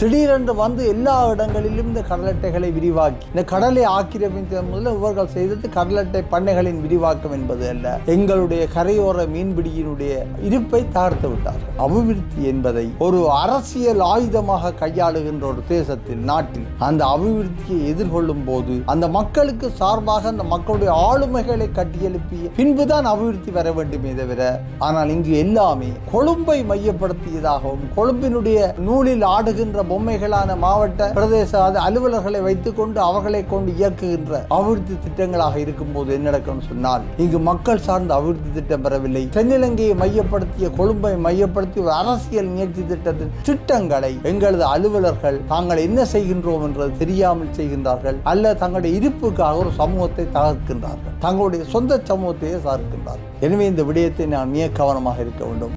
திடீரென்று வந்து எல்லா இடங்களிலும் இந்த கடலட்டைகளை விரிவாக்கி இந்த கடலை ஆக்கிரமித்த முதல்ல இவர்கள் செய்தது கடலட்டை பண்ணைகளின் விரிவாக்கம் என்பது அல்ல. எங்களுடைய கரையோர மீன்பிடியினுடைய இருப்பை தாழ்த்து விட்டார் அபிவிருத்தி என்பதை ஒரு அரசியல் ஆயுதமாக கையாளுகின்ற ஒரு தேசத்தில் நாட்டில் அந்த அபிவிருத்தியை எதிர்கொள்ளும் போது அந்த மக்களுக்கு சார்பாக அந்த மக்களுடைய ஆளுமைகளை கட்டியெழுப்பி பின்புதான் அபிவிருத்தி வர வேண்டுமே தவிர ஆனால் இங்கு எல்லாமே கொழும்பை மையப்படுத்தியதாகவும் கொழும்பினுடைய நூலில் ஆடுகின்ற பொம்மைகளான மாவட்ட பிரதேச அலுவலர்களை வைத்துக்கொண்டு அவர்களை கொண்டு இயக்குகின்ற அபிவிருத்தி திட்டங்களாக இருக்கும்போது என்ன நடக்கும் சொன்னால் இங்கு மக்கள் சார்ந்த அபிவிருத்தி திட்டம் பெறவில்லை. தென்னிலங்கையை மையப்படுத்திய கொழும்பை மையப்படுத்திய ஒரு அரசியல் முயற்சி திட்டத்தின் திட்டங்களை எங்களது அலுவலர்கள் தாங்கள் என்ன செய்கின்றோம் என்றது தெரியாமல் செய்கின்றார்கள். அல்ல தங்களுடைய இருப்புக்காக ஒரு சமூகத்தை தகர்க்கின்றார்கள். தங்களுடைய சொந்த சமூகத்தையே சார்க்கின்றார்கள் எனவே இந்த விடயத்தை நாம் மிக கவனமாக இருக்க வேண்டும்.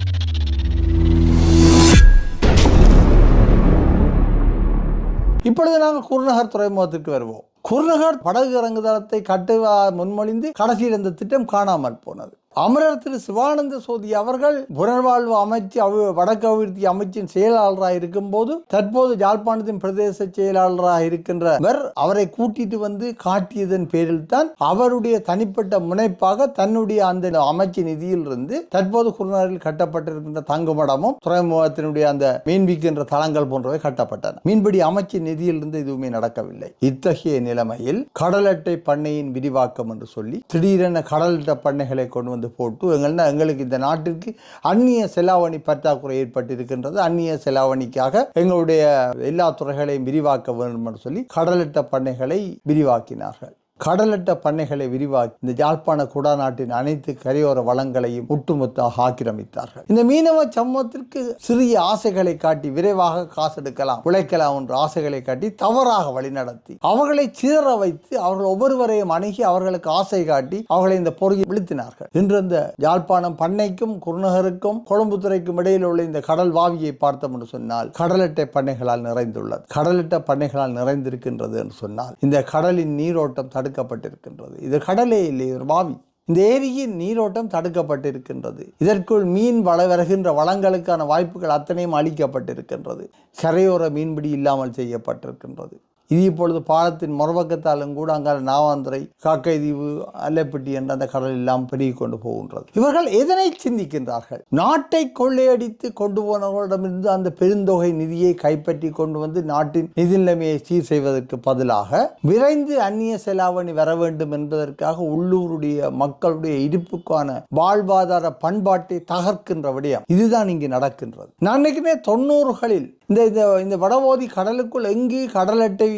இப்பொழுது நாங்கள் குருநகர் துறைமுகத்திற்கு வருவோம். குருநகர் படகு இறங்குதளத்தை கட்டுவா முன்மொழிந்து கடைசியில் இந்த திட்டம் காணாமல் போனது. அமரர் திரு சிவானந்த சோதி அவர்கள் புனர்வாழ்வு அமைச்சு அவ வடக்கு அபிவிருத்தி அமைச்சின் செயலாளராக இருக்கும்போது தற்போது யாழ்ப்பாணத்தின் பிரதேச செயலாளராக இருக்கின்றவர் அவரை கூட்டிட்டு வந்து காட்டியதன் பேரில் தான் அவருடைய தனிப்பட்ட முனைப்பாக தன்னுடைய அந்த அமைச்சு நிதியில் இருந்து தற்போது குருநாரில் கட்டப்பட்டிருக்கின்ற தங்குமடமும் துறைமுகத்தினுடைய அந்த மீன்பிக்கின்ற தளங்கள் போன்றவை கட்டப்பட்டன. மீன்பிடி அமைச்சின் நிதியில் இருந்து எதுவுமே நடக்கவில்லை. இத்தகைய நிலைமையில் கடலட்டை பண்ணையின் விரிவாக்கம் என்று சொல்லி திடீரென கடலட்டை பண்ணைகளை கொண்டு வந்து போட்டு எங்கள்னா எங்களுக்கு இந்த நாட்டிற்கு அந்நிய செலாவணி பற்றாக்குறை ஏற்பட்டிருக்கின்றது. அந்நிய செலாவணிக்காக எங்களுடைய எல்லா துறைகளையும் விரிவாக்க வேண்டும் என்று சொல்லி கடலிட்ட பண்ணைகளை விரிவாக்கினார்கள். கடலட்ட பண்ணைகளை விரிவாக்கி இந்த யாழ்ப்பாண குடாநாட்டின் அனைத்து கரையோர வளங்களையும் ஒட்டுமொத்தாக ஆக்கிரமித்தார்கள். இந்த மீனவ சமூகத்திற்கு சிறிய ஆசைகளை காட்டி விரைவாக காசு எடுக்கலாம் உழைக்கலாம் என்ற ஆசைகளை காட்டி தவறாக வழிநடத்தி அவர்களை சிதற வைத்து அவர்கள் ஒவ்வொருவரையும் அணுகி அவர்களுக்கு ஆசை காட்டி அவர்களை இந்த பொறியை விழுத்தினார்கள். இன்று இந்த யாழ்ப்பாணம் பண்ணைக்கும் குருநகருக்கும் கொழும்புத்துறைக்கும் இடையில் உள்ள இந்த கடல் வாவியை பார்த்தோம் என்று சொன்னால் கடலட்டை பண்ணைகளால் நிறைந்துள்ளது. கடலட்ட பண்ணைகளால் நிறைந்திருக்கின்றது என்று சொன்னால் இந்த கடலின் நீரோட்டம் தடுக்கப்பட்டிருக்கின்றது. இது கடலே இல்லை ஒரு பாவி. இந்த ஏரியின் நீரோட்டம் தடுக்கப்பட்டிருக்கின்றது. இதற்குள் மீன் வள வருகின்ற வளங்களுக்கான வாய்ப்புகள் அத்தனையும் அளிக்கப்பட்டிருக்கின்றது கரையோர மீன்பிடி இல்லாமல் செய்யப்பட்டிருக்கின்றது. இது இப்பொழுது பாலத்தின் மறுபக்கத்தாலும் கூட அங்கால நாவாந்துறை காக்கை தீவு அல்லப்பட்டி என்ற அந்த கடல் எல்லாம் பெருகி கொண்டு போகின்றது. இவர்கள் எதனை சிந்திக்கின்றார்கள்? நாட்டை கொள்ளையடித்து கொண்டு போனவர்களிடமிருந்து அந்த பெருந்தொகை நிதியை கைப்பற்றி கொண்டு வந்து நாட்டின் நிதி நிலைமையை சீர் செய்வதற்கு பதிலாக விரைந்து அந்நிய செலாவணி வர வேண்டும் என்பதற்காக உள்ளூருடைய மக்களுடைய இருப்புக்கான வாழ்வாதார பண்பாட்டை தகர்க்கின்ற விடயம் இதுதான் இங்கு நடக்கின்றது. நான் நினைக்கிறேன் தொண்ணூறுகளில் இந்த இந்த இந்த வடவோதி கடலுக்குள் எங்கு கடல் அட்டை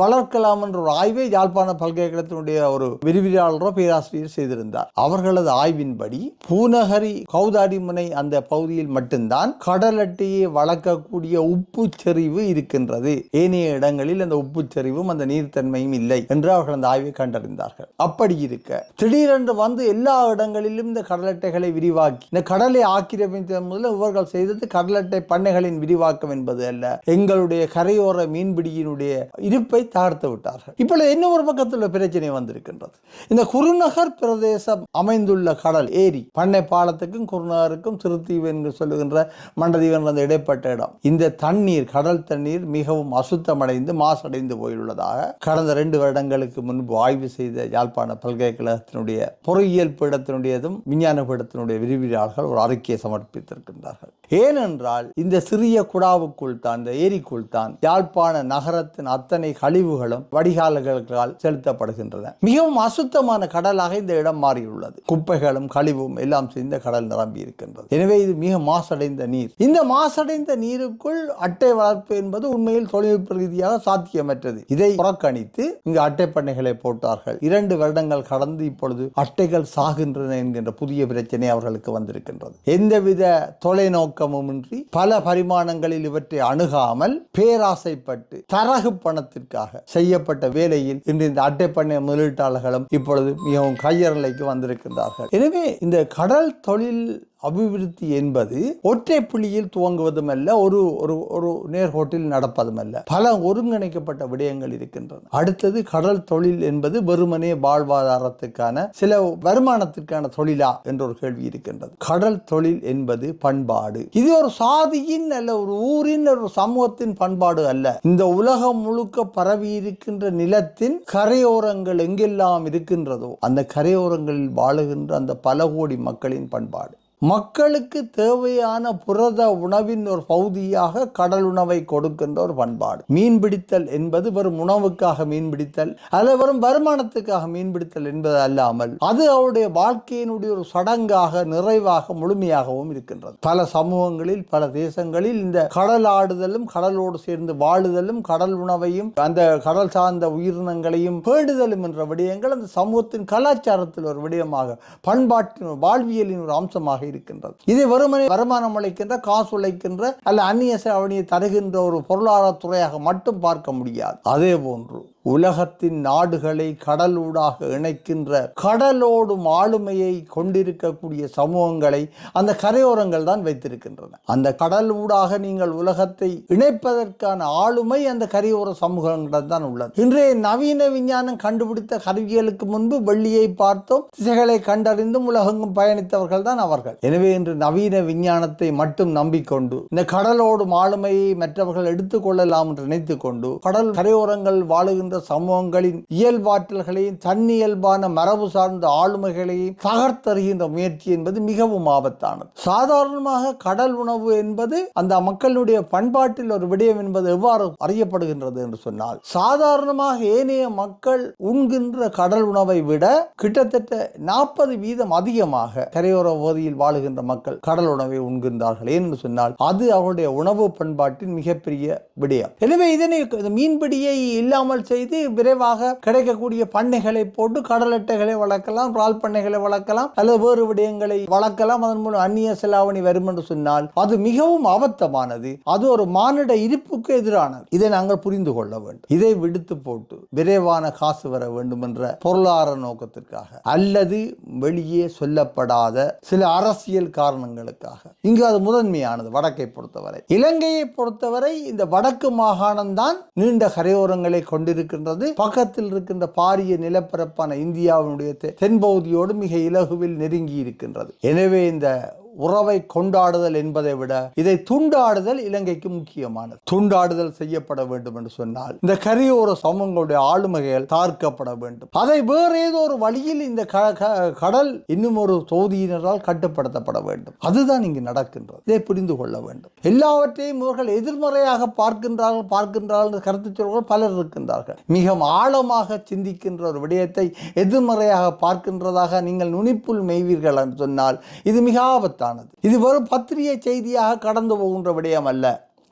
வளர்க்கலாம் என்ற ஒரு ஆய்வை யாழ்ப்பாண பல்கலைக்கழகத்தினுடைய ஒரு விரிவியாளரோ பேராசிரியர் செய்திருந்தார். அவர்களது ஆய்வின்படி பூநகரி கௌதாரிமுனை அந்த பகுதியில் மட்டும்தான் கடல் அட்டையை வளர்க்கக்கூடிய உப்பு செறிவு இருக்கின்றது. ஏனைய இடங்களில் அந்த உப்பு செறிவும் அந்த நீர்த்தன்மையும் இல்லை என்று அவர்கள் அந்த ஆய்வை கண்டறிந்தார்கள். அப்படி இருக்க திடீரென்று வந்து எல்லா இடங்களிலும் இந்த கடல் அட்டைகளை விரிவாக்கி இந்த கடலை ஆக்கிரமித்த முதல்ல இவர்கள் செய்தது கடல் அட்டை பண்ணைகளின் விரிவாக்கம் என்பது அல்ல. எங்களுடைய கரையோர மீன்பிடியினுடைய இருப்பை தாழ்த்து விட்டார்கள். இப்பொழுது இன்னொரு ஒரு பக்கத்தில் பிரச்சனை வந்திருக்கின்றது? இந்த குருநகர் பிரதேசம் அமைந்துள்ள கடல் ஏரி பண்ணை பாலத்துக்கும் குருநகருக்கும் சிறுத்தீவு என்று சொல்லுகின்ற மண்டதீவு என்ற அந்த இடைப்பட்ட இடம். இந்த தண்ணீர் கடல் தண்ணீர் மிகவும் அசுத்தமடைந்து மாசடைந்து போயுள்ளதாக கடந்த ரெண்டு வருடங்களுக்கு முன்பு ஆய்வு செய்த யாழ்ப்பாண பல்கலைக்கழகத்தினுடைய பொறியியல் பீடத்தினுடையதும் விஞ்ஞான பீடத்தினுடைய விரிவியாளர்கள் ஒரு அறிக்கையை சமர்ப்பித்திருக்கின்றார்கள். ஏனென்றால் இந்த சிறிய குடாவுக்குள் தான் இந்த ஏரிக்குள் தான் யாழ்ப்பாண நகரத்தின் அத்தனை கழிவுகளும் வடிகால்களால் செலுத்தப்படுகின்றன. மிகவும் அசுத்தமான கடலாக இந்த இடம் மாறியுள்ளது. குப்பைகளும் கழிவும் எல்லாம் சேர்ந்த கடல் நிரம்பி இருக்கின்றது. எனவே இது மிக மாசடைந்த நீர். இந்த மாசடைந்த நீருக்குள் அட்டை வளர்ப்பு என்பது உண்மையில் தொழில்நுட்ப ரீதியாக சாத்தியமற்றது. இதை புறக்கணித்து இங்கு அட்டை பண்ணைகளை போட்டார்கள். இரண்டு வருடங்கள் கடந்து இப்பொழுது அட்டைகள் சாகின்றன என்கின்ற புதிய பிரச்சனை அவர்களுக்கு வந்திருக்கின்றது. எந்தவித தொலைநோக்கமும் இன்றி பல பரிமாணங்களில் இவற்றை அணுகாமல் பேராசைப்பட்டு தரகு பணத்திற்காக செய்யப்பட்ட வேலையில் இன்று இந்த அட்டை பண்ணை முதலீட்டாளர்களும் இப்பொழுது மிகவும் கையறலைக்கு வந்திருக்கின்றார்கள். எனவே இந்த கடல் தொழில் அபிவிருத்தி என்பது ஒற்றை புள்ளியில் துவங்குவதும் அல்ல ஒரு ஒரு ஒரு நேர்கோட்டில் நடப்பதும் அல்ல பல ஒருங்கிணைக்கப்பட்ட விடயங்கள் இருக்கின்றன. அடுத்தது கடல் தொழில் என்பது வெறுமனே வாழ்வாதாரத்துக்கான சில வருமானத்திற்கான தொழிலா என்ற ஒரு கேள்வி இருக்கின்றது. கடல் தொழில் என்பது பண்பாடு. இது ஒரு சாதியின் அல்ல ஒரு ஊரின் ஒரு சமூகத்தின் பண்பாடு அல்ல. இந்த உலகம் முழுக்க பரவி இருக்கின்ற நிலத்தின் கரையோரங்கள் எங்கெல்லாம் இருக்கின்றதோ அந்த கரையோரங்களில் வாழுகின்ற அந்த பல கோடி மக்களின் பண்பாடு. மக்களுக்கு தேவையான புரத உணவின் ஒரு பகுதியாக கடல் உணவை கொடுக்கின்ற ஒரு பண்பாடு. மீன்பிடித்தல் என்பது வெறும் உணவுக்காக மீன்பிடித்தல் அல்ல வெறும் வருமானத்துக்காக மீன்பிடித்தல் என்பது அல்லாமல் அது அவருடைய வாழ்க்கையினுடைய ஒரு சடங்காக நிறைவாக முழுமையாகவும் இருக்கின்றது. பல சமூகங்களில் பல தேசங்களில் இந்த கடல் ஆடுதலும் கடலோடு சேர்ந்து வாழுதலும் கடல் உணவையும் அந்த கடல் சார்ந்த உயிரினங்களையும் பேடுதலும் என்ற விடயங்கள் அந்த சமூகத்தின் கலாச்சாரத்தில் ஒரு விடயமாக பண்பாட்டின் வாழ்வியலின் ஒரு அம்சமாக இருக்கின்றது. இதை வருமனை வருமானம் அளிக்கின்ற காசு உழைக்கின்ற அல்ல அந்நிய சேவனியை தருகின்ற ஒரு பொருளாதார துறையாக மட்டும் பார்க்க முடியாது. அதே போன்று உலகத்தின் நாடுகளை கடலூடாக இணைக்கின்ற கடலோடும் ஆளுமையை கொண்டிருக்கக்கூடிய சமூகங்களை அந்த கரையோரங்கள் தான் வைத்திருக்கின்றன. அந்த கடல் ஊடாக நீங்கள் உலகத்தை இணைப்பதற்கான ஆளுமை அந்த கரையோர சமூகங்களிடம் தான் உள்ளது. இன்றைய நவீன விஞ்ஞானம் கண்டுபிடித்த கருவிகளுக்கு முன்பு வெள்ளியை பார்த்தோம். திசைகளை கண்டறிந்தும் உலகெங்கும் பயணித்தவர்கள் தான் அவர்கள். எனவே இன்று நவீன விஞ்ஞானத்தை மட்டும் நம்பிக்கொண்டு இந்த கடலோடும் ஆளுமையை மற்றவர்கள் எடுத்துக்கொள்ளலாம் என்று நினைத்துக் கொண்டு கடல் கரையோரங்கள் வாழுகின்ற சமூகங்களின் இயல்பாற்றல்களையும் தன்னியல்பான மரபு சார்ந்த ஆளுமைகளையும் தகர்த்தறிகின்ற முயற்சி என்பது மிகவும் ஆபத்தானது. சாதாரணமாக கடல் உணவு என்பது அந்த மக்களுடைய பண்பாட்டில் ஒரு விடயம் என்பது எவ்வாறு அறியப்படுகின்றது என்று சொன்னால் சாதாரணமாக ஏனைய மக்கள் உண்கின்ற கடல் உணவை விட கிட்டத்தட்ட நாற்பது வீதம் அதிகமாக கரையோர பகுதியில் வாழுகின்ற மக்கள் கடல் உணவை உண்கின்றார்கள். ஏன்னு சொன்னால் அது அவருடைய உணவு பண்பாட்டின் மிகப்பெரிய விடயம். எனவே இதனை மீன்பிடியை இல்லாமல் செய்து விரைவாக கிடைக்கக்கூடிய பண்ணைகளை போட்டு கடல் அட்டைகளை வளர்க்கலாம் பால் பண்ணைகளை வளர்க்கலாம் அல்லது வேறு விடயங்களை வளர்க்கலாம். அதன் மூலம் அந்நிய செலாவணி வரும் என்று சொன்னால் அது மிகவும் அபத்தமானது அது ஒரு மானிட இருப்புக்கு எதிரானது. இதை நாங்கள் புரிந்து கொள்ள வேண்டும். இதை விடுத்து போட்டு விரைவான காசு வர வேண்டும் என்ற பொருளாதார நோக்கத்திற்காக அல்லது வெளியே சொல்லப்படாத சில அரசியல் காரணங்களுக்காக. இங்கு அது முதன்மையானது வடக்கை பொறுத்தவரை. இலங்கையை பொறுத்தவரை இந்த வடக்கு மாகாணம் தான் நீண்ட கரையோரங்களை இருக்கின்றது பக்கத்தில் இருக்கின்ற பாரிய நிலப்பரப்பான இந்தியாவினுடைய தென்பகுதியோடு மிக இலகுவில் நெருங்கி இருக்கின்றது எனவே இந்த உறவை கொண்டாடுதல் என்பதை விட இதை துண்டாடுதல் இலங்கைக்கு முக்கியமானது. துண்டாடுதல் செய்யப்பட வேண்டும் என்று சொன்னால் இந்த கரையோர சமூகங்களுடைய ஆளுமைகள் தார்க்கப்பட வேண்டும். அதை வேறு ஏதோ ஒரு வழியில் இந்த க- க- கடல் இன்னும் ஒரு தொகுதியினரால் கட்டுப்படுத்தப்பட வேண்டும். அதுதான் இங்கு நடக்கின்றது. இதை புரிந்து கொள்ள வேண்டும். எல்லாவற்றையும் இவர்கள் எதிர்மறையாக பார்க்கின்றார்கள் பார்க்கின்றார்கள் என்று கருத்து சொல்வர்கள் பலர் இருக்கின்றார்கள். மிக ஆழமாக சிந்திக்கின்ற ஒரு விடயத்தை எதிர்மறையாக பார்க்கின்றதாக நீங்கள் நுனிப்புள் மெய்வீர்கள் என்று சொன்னால் இது மிக ஆபத்தானது இது வெறும் பத்திரிகை செய்தியாக கடந்து போகின்ற விடயம் அல்ல.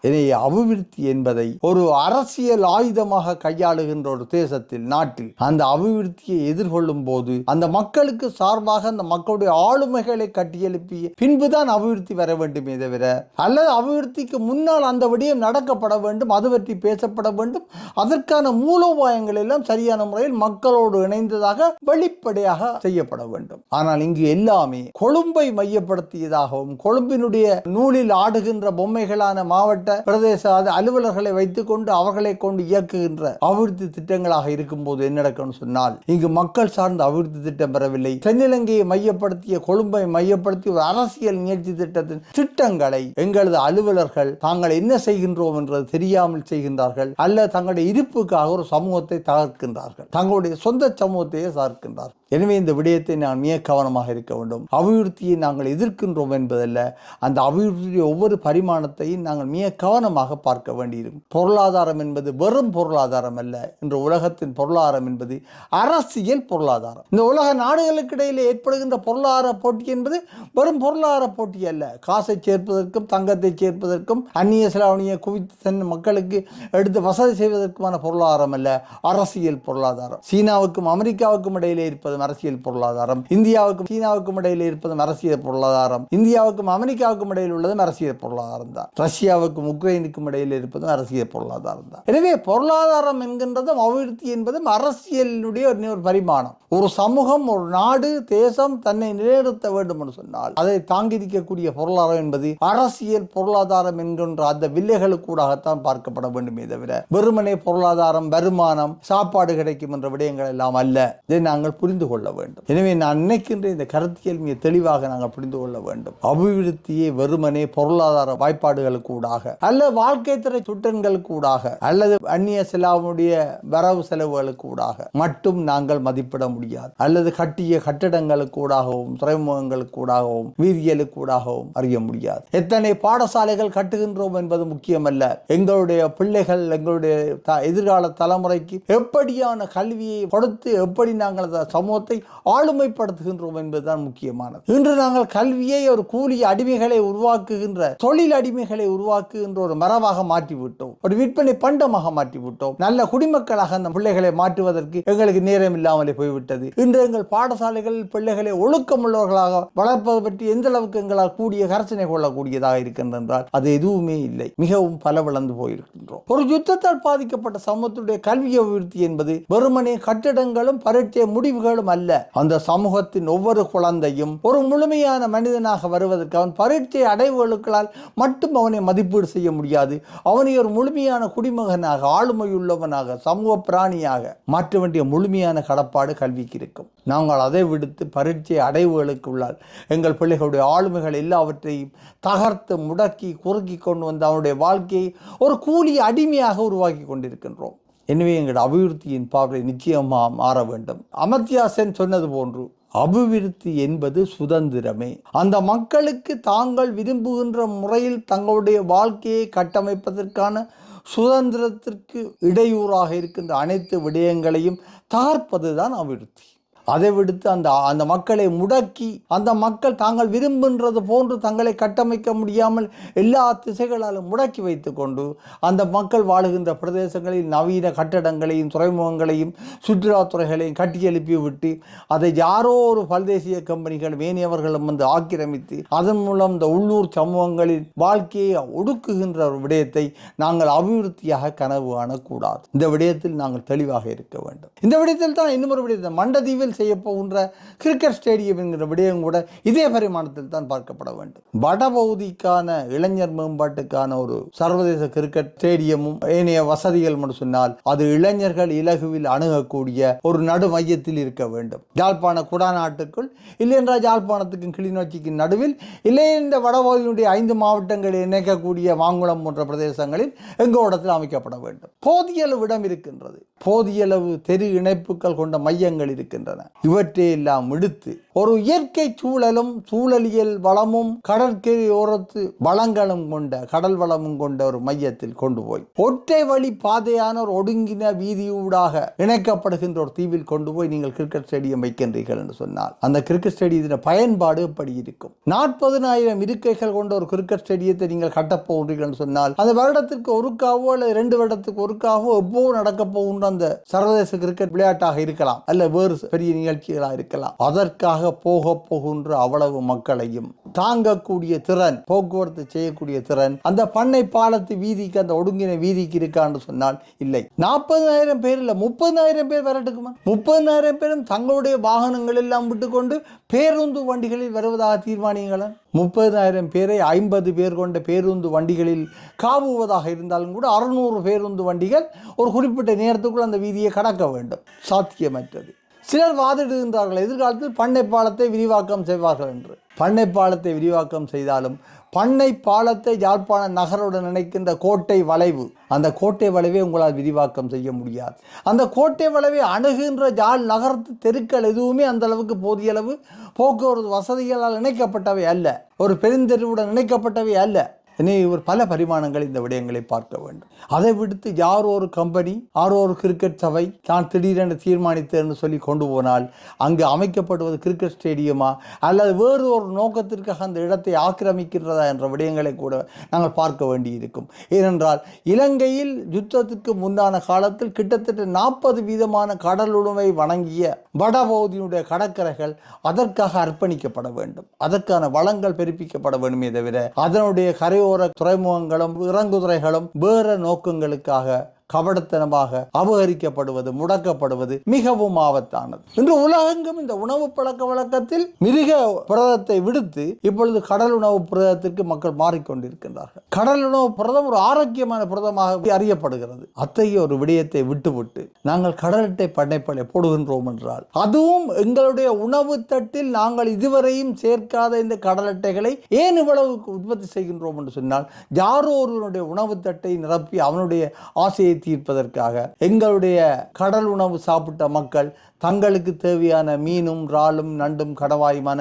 எனவே அபிவிருத்தி என்பதை ஒரு அரசியல் ஆயுதமாக கையாளுகின்ற ஒரு தேசத்தில் நாட்டில் அந்த அபிவிருத்தியை எதிர்கொள்ளும் போது அந்த மக்களுக்கு சார்பாக அந்த மக்களுடைய ஆளுமைகளை கட்டியெழுப்பி பின்புதான் அபிவிருத்தி வர வேண்டுமே தவிர அல்லது அபிவிருத்திக்கு முன்னால் அந்த விடயம் நடக்கப்பட வேண்டும் அது பற்றி பேசப்பட வேண்டும் அதற்கான மூலோபாயங்கள் எல்லாம் சரியான முறையில் மக்களோடு இணைந்ததாக வெளிப்படையாக செய்யப்பட வேண்டும். ஆனால் இங்கு எல்லாமே கொழும்பை மையப்படுத்தியதாகவும் கொழும்பினுடைய நூலில் ஆடுகின்ற பொம்மைகளான மாவட்ட பிரதேச அலுவலர்களை வைத்துக் கொண்டு அவர்களை கொண்டு இயக்குகின்ற அபிவிருத்தி திட்டங்களாக இருக்கும்போது என்ன நடக்கும்னு சொன்னால் இங்கு மக்கள் சார்ந்த அபிவிருத்தி திட்டம் பெறவில்லை. தென்னிலங்கையை மையப்படுத்திய கொழும்பை மையப்படுத்திய ஒரு அரசியல் முயற்சி திட்டத்தின் திட்டங்களை எங்களது அலுவலர்கள் தாங்கள் என்ன செய்கின்றோம் என்றது தெரியாமல் செய்கின்றார்கள் அல்ல தங்களுடைய இருப்புக்காக ஒரு சமூகத்தை தகர்க்கின்றார்கள். தங்களுடைய சொந்த சமூகத்தையே சார்க்கின்றார்கள் எனவே இந்த விடயத்தை நான் மிக கவனமாக இருக்க வேண்டும். அபிவிருத்தியை நாங்கள் எதிர்க்கின்றோம் என்பதல்ல. அந்த அபிவிருத்தியுடைய ஒவ்வொரு பரிமாணத்தையும் நாங்கள் மிக கவனமாக பார்க்க வேண்டியிருக்கும். பொருளாதாரம் என்பது வெறும் பொருளாதாரம் அல்ல. இன்று உலகத்தின் பொருளாதாரம் என்பது அரசியல் பொருளாதாரம். இந்த உலக நாடுகளுக்கு இடையில் ஏற்படுகின்ற பொருளாதார போட்டி என்பது வெறும் பொருளாதார போட்டி அல்ல. காசை சேர்ப்பதற்கும் தங்கத்தை சேர்ப்பதற்கும் அந்நிய செலாவணியை குவித்து தன் மக்களுக்கு எடுத்து வசதி செய்வதற்குமான பொருளாதாரம் அல்ல. அரசியல் பொருளாதாரம். சீனாவுக்கும் அமெரிக்காவுக்கும் இடையிலே இருப்பது இருப்பதும் அரசியல் பொருளாதாரம். இந்தியாவுக்கும் சீனாவுக்கும் இடையில் இருப்பதும் அரசியல் பொருளாதாரம். இந்தியாவுக்கும் அமெரிக்காவுக்கும் இடையில் உள்ளதும் அரசியல் பொருளாதாரம் தான். ரஷ்யாவுக்கும் உக்ரைனுக்கும் இடையில் இருப்பதும் அரசியல் பொருளாதாரம் தான். எனவே பொருளாதாரம் என்கின்றதும் அபிவிருத்தி என்பதும் அரசியலினுடைய ஒரு பரிமாணம். ஒரு சமூகம் ஒரு நாடு தேசம் தன்னை நிலைநிறுத்த வேண்டும் என்று சொன்னால் அதை தாங்கியிருக்கக்கூடிய பொருளாதாரம் என்பது அரசியல் பொருளாதாரம் என்கின்ற அந்த வில்லைகளுக்கூடாகத்தான் பார்க்கப்பட வேண்டுமே தவிர வெறுமனே பொருளாதாரம் வருமானம் சாப்பாடு கிடைக்கும் என்ற விடயங்கள் எல்லாம் அல்ல. இதை நாங்கள் புரிந்து கொள்ள வேண்டும். எனவே நான் நினைக்கின்ற இந்த கருத்தியல் மிக தெளிவாக நாங்கள் புரிந்து கொள்ள வேண்டும். அபிவிருத்தியை வெறுமனே பொருளாதார வாய்ப்பாடுகளுக்கூடாக அல்ல வாழ்க்கை துறை திட்டங்களுக்கூடாக அல்லது அந்நிய செலாவுடைய வரவு செலவுகளுக்கூடாக மட்டும் நாங்கள் மதிப்பிட முடியாது. அல்லது கட்டிய கட்டிடங்களுக்கூடாகவும் துறைமுகங்களுக்கூடாகவும் வீதிகளுக்கூடாகவும் அறிய முடியாது. எத்தனை பாடசாலைகள் கட்டுகின்றோம் என்பது முக்கியமல்ல. எங்களுடைய பிள்ளைகள் எங்களுடைய எதிர்கால தலைமுறைக்கு எப்படியான கல்வியை கொடுத்து எப்படி நாங்கள் சமூக சமூகத்தை ஆளுமைப்படுத்துகின்றோம் என்பதுதான் முக்கியமானது. இன்று நாங்கள் கல்வியை ஒரு கூலி அடிமைகளை உருவாக்குகின்ற தொழில் அடிமைகளை உருவாக்குகின்ற ஒரு மரபாக மாற்றிவிட்டோம். ஒரு விற்பனை பண்டமாக மாற்றிவிட்டோம். நல்ல குடிமக்களாக அந்த பிள்ளைகளை மாற்றுவதற்கு எங்களுக்கு நேரம் இல்லாமலே போய்விட்டது. இன்று எங்கள் பாடசாலைகளில் பிள்ளைகளை ஒழுக்கமுள்ளவர்களாக வளர்ப்பது பற்றி எந்த அளவுக்கு எங்களால் கூடிய கரசனை கொள்ளக்கூடியதாக இருக்கின்றால் அது எதுவுமே இல்லை. மிகவும் பலவிழந்து போயிருக்கின்றோம். ஒரு யுத்தத்தால் பாதிக்கப்பட்ட சமூகத்துடைய கல்வி அபிவிருத்தி என்பது வெறுமனே கட்டிடங்களும் பரீட்சை முடிவுகளும் அல்ல அந்த சமூகத்தின் ஒவ்வொரு குழந்தையும் ஒரு முழுமையான மனிதனாக வருவதற்கு அவன் பரீட்சை அடைவுகளுக்களால் மட்டும் அவனை மதிப்பீடு செய்ய முடியாது. அவனை ஒரு முழுமையான குடிமகனாக ஆளுமையுள்ளவனாக சமூக பிராணியாக மாற்ற வேண்டிய முழுமையான கடப்பாடு கல்விக்கு இருக்கும். நாங்கள் அதை விடுத்து பரீட்சை அடைவுகளுக்கு உள்ளால் எங்கள் பிள்ளைகளுடைய ஆளுமைகள் எல்லாவற்றையும் தகர்த்து முடக்கி குறுக்கி கொண்டு வந்து அவனுடைய வாழ்க்கையை ஒரு கூலி அடிமையாக உருவாக்கி கொண்டிருக்கின்றோம். எனவே எங்கள் அபிவிருத்தியின் பார்வை நிச்சயமாக மாற வேண்டும். அமர்த்தியாசன் சொன்னது போன்று அபிவிருத்தி என்பது சுதந்திரமே. அந்த மக்களுக்கு தாங்கள் விரும்புகின்ற முறையில் தங்களுடைய வாழ்க்கையை கட்டமைப்பதற்கான சுதந்திரத்திற்கு இடையூறாக இருக்கின்ற அனைத்து விடயங்களையும் தகர்ப்பதுதான் அபிவிருத்தி. அதை விடுத்து அந்த அந்த மக்களை முடக்கி அந்த மக்கள் தாங்கள் விரும்புகின்றது போன்று தங்களை கட்டமைக்க முடியாமல் எல்லா திசைகளாலும் முடக்கி வைத்துக்கொண்டு அந்த மக்கள் வாழுகின்ற பிரதேசங்களில் நவீன கட்டடங்களையும் துறைமுகங்களையும் சுற்றுலாத்துறைகளையும் கட்டியெழுப்பி விட்டு அதை யாரோ ஒரு பல்தேசிய கம்பெனிகள் மேனியவர்களும் வந்து ஆக்கிரமித்து அதன் மூலம் இந்த உள்ளூர் சமூகங்களின் வாழ்க்கையை ஒடுக்குகின்ற ஒரு விடயத்தை நாங்கள் அபிவிருத்தியாக கனவு காணக்கூடாது. இந்த விடயத்தில் நாங்கள் தெளிவாக இருக்க வேண்டும். இந்த விடயத்தில் தான் இன்னொரு விடயத்தை மண்டதீவில் செய்ய போகின்ற கிரிக்கெட் ஸ்டேடியம் என்கிற விடயம் கூட இதே பரிமாணத்தில் தான் பார்க்கப்பட வேண்டும். வடபகுதிக்கான இளைஞர் மேம்பாட்டுக்கான ஒரு சர்வதேச கிரிக்கெட் ஸ்டேடியமும் ஏனைய வசதிகள் என்று சொன்னால் அது இளைஞர்கள் இலகுவில் அணுகக்கூடிய ஒரு நடு மையத்தில் இருக்க வேண்டும். யாழ்ப்பாண குடாநாட்டுக்குள் இல்லை என்றால் யாழ்ப்பாணத்துக்கும் கிளிநொச்சிக்கும் நடுவில் இல்லை இந்த வடபகுதியினுடைய ஐந்து மாவட்டங்களை இணைக்கக்கூடிய மாங்குளம் போன்ற பிரதேசங்களில் எங்கோடத்தில் இடத்தில் அமைக்கப்பட வேண்டும். போதிய அளவு இடம் இருக்கின்றது. போதிய அளவு தெரு இணைப்புகள் கொண்ட மையங்கள் இருக்கின்றன. இவற்றையெல்லாம் விடுத்து ஒரு இயற்கை சூழலும் சூழலியல் வளமும் கடற்கரையோரத்து வளங்களும் கொண்ட கடல் வளமும் கொண்ட ஒரு மையத்தில் கொண்டு போய் ஒற்றை வழி பாதையான ஒரு ஒடுங்கின வீதியூடாக இணைக்கப்படுகின்ற ஒரு தீவில் கொண்டு போய் நீங்கள் கிரிக்கெட் ஸ்டேடியம் வைக்கின்றீர்கள் என்று சொன்னால் அந்த கிரிக்கெட் ஸ்டேடியத்தின் பயன்பாடு எப்படி இருக்கும்? நாற்பதினாயிரம் இருக்கைகள் கொண்ட ஒரு கிரிக்கெட் ஸ்டேடியத்தை நீங்கள் கட்டப்போகிறீர்கள் என்று சொன்னால் அந்த வருடத்திற்கு ஒருக்காவோ அல்லது ரெண்டு வருடத்துக்கு ஒருக்காவோ எப்போ நடக்க போகின்ற அந்த சர்வதேச கிரிக்கெட் விளையாட்டாக இருக்கலாம் அல்ல வேறு பெரிய நிகழ்ச்சிகளாக இருக்கலாம். அதற்காக போக போகின்ற அவ்வளவு மக்களையும் தாங்கக்கூடிய திறன் போக்குவரத்து செய்யக்கூடிய திறன் அந்த பண்ணை பாலத்து வீதிக்கு அந்த ஒடுங்கின வீதிக்கு இருக்கான்னு சொன்னால் இல்லை. நாற்பதாயிரம் பேர் இல்லை முப்பதாயிரம் பேர் வரட்டுக்குமா? முப்பதாயிரம் பேரும் தங்களுடைய வாகனங்கள் எல்லாம் விட்டுக்கொண்டு பேருந்து வண்டிகளில் வருவதாக தீர்மானிங்களா முப்பதாயிரம் பேரை ஐம்பது பேர் கொண்ட பேருந்து வண்டிகளில் காவுவதாக இருந்தாலும் கூட அறுநூறு பேருந்து வண்டிகள் ஒரு குறிப்பிட்ட நேரத்துக்குள் அந்த வீதியை கடக்க வேண்டும். சாத்தியமற்றது. சிலர் வாதிடுகின்றார்கள். எதிர்காலத்தில் பண்ணை பாலத்தை விரிவாக்கம் செய்வார்கள் என்று. பண்ணை பாலத்தை விரிவாக்கம் செய்தாலும் பண்ணை பாலத்தை யாழ்ப்பாண நகருடன் நினைக்கின்ற கோட்டை வளைவு அந்த கோட்டை வளைவை உங்களால் விரிவாக்கம் செய்ய முடியாது. அந்த கோட்டை வளைவை அணுகுகின்ற யாழ் நகரத்து தெருக்கள் எதுவுமே அந்த அளவுக்கு போதிய அளவு போக்குவரத்து வசதிகளால் இணைக்கப்பட்டவை அல்ல. ஒரு பெருந்தெருவுடன் இணைக்கப்பட்டவை அல்ல. எனவே இவர் பல பரிமாணங்கள் இந்த விடயங்களை பார்க்க வேண்டும். அதை விடுத்து யார் ஒரு கம்பெனி யார் ஒரு கிரிக்கெட் சபை தான் திடீரென தீர்மானித்தேன்னு சொல்லி கொண்டு போனால் அங்கு அமைக்கப்படுவது கிரிக்கெட் ஸ்டேடியமா அல்லது வேறு ஒரு நோக்கத்திற்காக அந்த இடத்தை ஆக்கிரமிக்கிறதா என்ற விடயங்களை கூட நாங்கள் பார்க்க வேண்டியிருக்கும். ஏனென்றால் இலங்கையில் யுத்தத்துக்கு முன்னான காலத்தில் கிட்டத்தட்ட நாற்பது வீதமான கடலுடைமை வணங்கிய வடபகுதியினுடைய கடற்கரைகள் அதற்காக அர்ப்பணிக்கப்பட வேண்டும். அதற்கான வளங்கள் பெருப்பிக்கப்பட வேண்டுமே தவிர அதனுடைய கரையோ கரையோர துறைமுகங்களும் இறங்குதுறைகளும் வேறு நோக்கங்களுக்காக கபடத்தனமாக அபகரிக்கப்படுவது முடக்கப்படுவது மிகவும் ஆபத்தானது. இன்று உலகெங்கும் இந்த உணவு பழக்க வழக்கத்தில் மிருக புரதத்தை விடுத்து இப்பொழுது கடல் உணவு புரதத்திற்கு மக்கள் மாறிக்கொண்டிருக்கின்றார்கள். கடல் உணவு புரதம் ஒரு ஆரோக்கியமான புரதமாக அறியப்படுகிறது. அத்தகைய ஒரு விடயத்தை விட்டுவிட்டு நாங்கள் கடலட்டை பண்ணைப்படை போடுகின்றோம் என்றால் அதுவும் எங்களுடைய உணவு தட்டில் நாங்கள் இதுவரையும் சேர்க்காத இந்த கடலட்டைகளை ஏன் இவ்வளவு உற்பத்தி செய்கின்றோம் என்று சொன்னால் யாரோ ஒருவனுடைய உணவு தட்டை நிரப்பி அவனுடைய ஆசையை தீர்ப்பதற்காக எங்களுடைய கடல் உணவு சாப்பிட்ட மக்கள் தங்களுக்கு தேவையான மீனும் இறாலும் நண்டும் கடவாயுமான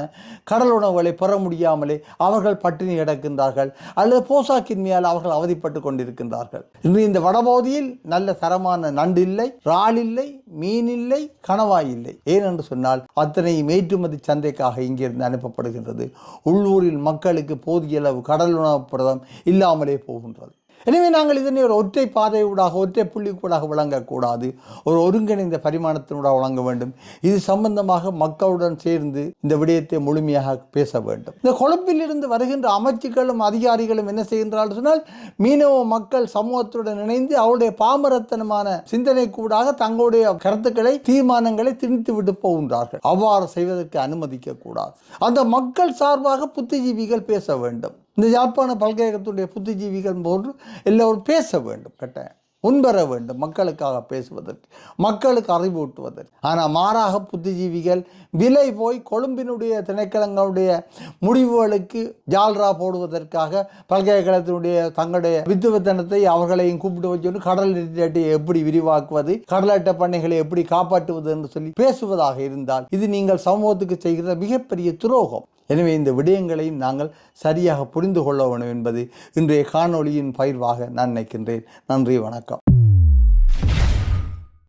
கடல் உணவுகளை பெற முடியாமலே அவர்கள் பட்டினி கிடக்கின்றார்கள். அல்லது போசாக்கின்மையால் அவர்கள் அவதிப்பட்டு கொண்டிருக்கின்றார்கள். இன்று இந்த வடபகுதியில் நல்ல தரமான நண்டு இல்லை இறால் இல்லை மீன் இல்லை கணவாய் இல்லை. ஏனென்று சொன்னால் அத்தனையும் ஏற்றுமதி சந்தைக்காக இங்கிருந்து அனுப்பப்படுகின்றது. உள்ளூரில் மக்களுக்கு போதிய அளவு கடல் உணவு புரதம் இல்லாமலே போகின்றது. எனவே நாங்கள் இதனை ஒரு ஒற்றை பாதையூடாக ஒற்றை புள்ளிக்கூடாக வழங்கக்கூடாது. ஒரு ஒருங்கிணைந்த பரிமாணத்தினூடாக வழங்க வேண்டும். இது சம்பந்தமாக மக்களுடன் சேர்ந்து இந்த விடயத்தை முழுமையாக பேச வேண்டும். இந்த குழப்பிலிருந்து வருகின்ற அமைச்சுக்களும் அதிகாரிகளும் என்ன செய்கின்றார்கள் சொன்னால் மீனவ மக்கள் சமூகத்துடன் இணைந்து அவருடைய பாமரத்தனமான சிந்தனை கூடாக தங்களுடைய கருத்துக்களை தீர்மானங்களை திணித்து விட்டு போகின்றார்கள். அவ்வாறு செய்வதற்கு அனுமதிக்க கூடாது அந்த மக்கள் சார்பாக புத்திஜீவிகள் பேச வேண்டும். இந்த யாழ்ப்பாண பல்கலைக்கழகத்துடைய புத்திஜீவிகள் போன்று எல்லோரும் பேச வேண்டும் கட்டாயம் முன்வர வேண்டும் மக்களுக்காக பேசுவதற்கு மக்களுக்கு அறிவூட்டுவதற்கு. ஆனால் மாறாக புத்திஜீவிகள் விலை போய் கொழும்பினுடைய திணைக்களங்களுடைய முடிவுகளுக்கு ஜால்ரா போடுவதற்காக பல்கலைக்கழகத்தினுடைய தங்களுடைய வித்துவத்தனத்தை அவர்களையும் கூப்பிட்டு வச்சு கடல் அட்டை எப்படி விரிவாக்குவது கடலாட்ட பண்ணைகளை எப்படி காப்பாற்றுவது என்று சொல்லி பேசுவதாக இருந்தால் இது நீங்கள் சமூகத்துக்கு செய்கிற மிகப்பெரிய துரோகம். எனவே இந்த விடயங்களையும் நாங்கள் சரியாக புரிந்து கொள்ள வேண்டும் என்பது இன்றைய காணொளியின் பயிர்வாக நான் நினைக்கின்றேன். நன்றி வணக்கம்.